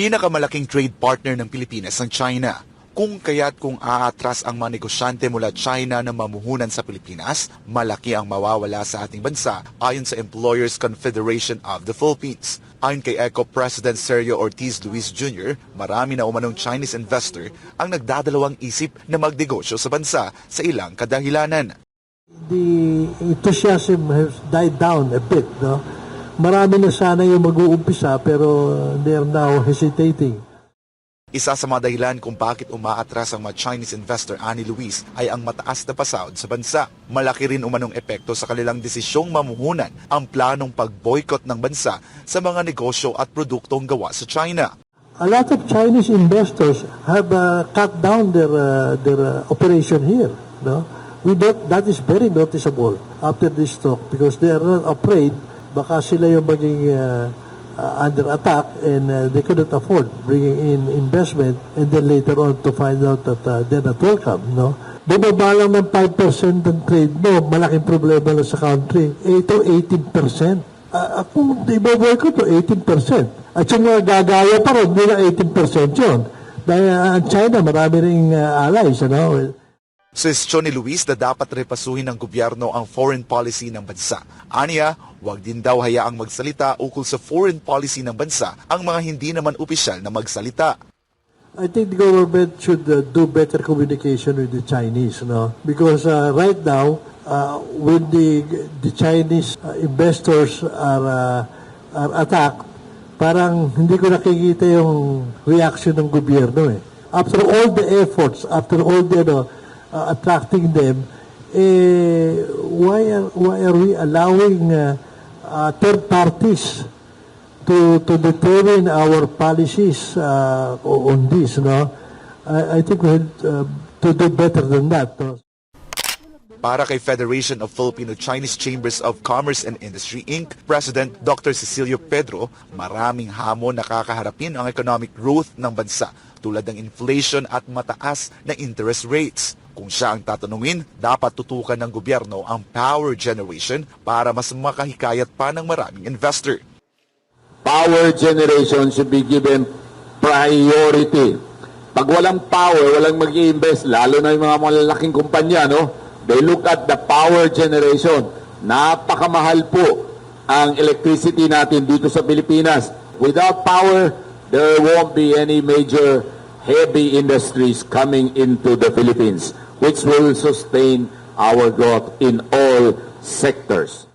Pinakamalaking trade partner ng Pilipinas ang China. Kung kaya't kung aatras ang mga negosyante mula China na mamuhunan sa Pilipinas, malaki ang mawawala sa ating bansa ayon sa Employers Confederation of the Philippines. Ayon kay ECO President Sergio Ortiz Luis Jr., marami na umanong Chinese investor ang nagdadalawang isip na magnegosyo sa bansa sa ilang kadahilanan. the enthusiasm has died down a bit, no? Marami na sana yung mag-uumpisa pero they're now hesitating. Isa sa mga dahilan kung bakit umaatras ang mga Chinese investor Ani Luis ay ang mataas na pasahod sa bansa. Malaki rin umanong epekto sa kanilang desisyong mamuhunan ang planong pag-boycott ng bansa sa mga negosyo at produktong gawa sa China. A lot of Chinese investors have uh, cut down their uh, their uh, operation here, no? We don't, that is very noticeable after this talk because they are not afraid baka sila yung maging uh, uh, under attack and uh, they couldn't afford bringing in investment and then later on to find out that uh, they're not welcome, no? Bumaba lang ng 5% ng trade mo, malaking problema na sa country. Eh, Ito, 18%. Uh, kung iboboy ko to 18%. At yung mga gagaya pa rin, hindi na 18% yun. Dahil uh, ang China, marami ring uh, allies, ano? Suwestyon ni Luis na dapat repasuhin ng gobyerno ang foreign policy ng bansa. Aniya, huwag din daw hayaang magsalita ukol sa foreign policy ng bansa ang mga hindi naman opisyal na magsalita. I think the government should uh, do better communication with the Chinese, no? Because uh, right now, uh, when the the Chinese uh, investors are uh, are attacked, parang hindi ko nakikita yung reaction ng gobyerno eh. After all the efforts, after all the ano, uh, attracting them, eh, why are why are we allowing uh, uh, third parties to to determine our policies uh, on this, no? I, I think we had uh, to do better than that. No? Para kay Federation of Filipino-Chinese Chambers of Commerce and Industry Inc., President Dr. Cecilio Pedro, maraming hamon nakakaharapin ang economic growth ng bansa tulad ng inflation at mataas na interest rates. Kung siya ang tatanungin, dapat tutukan ng gobyerno ang power generation para mas makahikayat pa ng maraming investor. power generation should be given priority. Pag walang power, walang mag invest lalo na yung mga malalaking kumpanya, no? They look at the power generation. Napakamahal po ang electricity natin dito sa Pilipinas. Without power, there won't be any major heavy industries coming into the Philippines, which will sustain our growth in all sectors.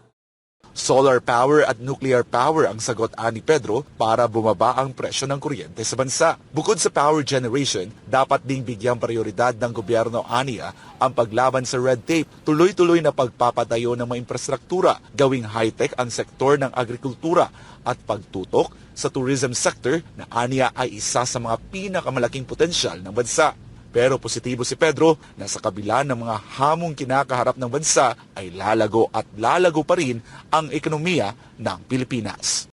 Solar power at nuclear power ang sagot ani Pedro para bumaba ang presyo ng kuryente sa bansa. Bukod sa power generation, dapat ding bigyang prioridad ng gobyerno aniya ang paglaban sa red tape, tuloy-tuloy na pagpapatayo ng mga infrastruktura, gawing high-tech ang sektor ng agrikultura at pagtutok sa tourism sector na aniya ay isa sa mga pinakamalaking potensyal ng bansa. Pero positibo si Pedro na sa kabila ng mga hamong kinakaharap ng bansa ay lalago at lalago pa rin ang ekonomiya ng Pilipinas.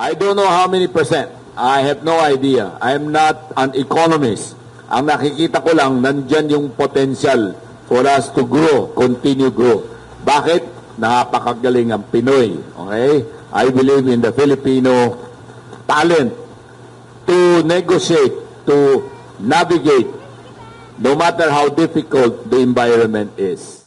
I don't know how many percent. I have no idea. I'm not an economist. Ang nakikita ko lang, nandyan yung potential for us to grow, continue grow. Bakit? Napakagaling ang Pinoy. Okay? I believe in the Filipino talent to negotiate, to navigate, no matter how difficult the environment is.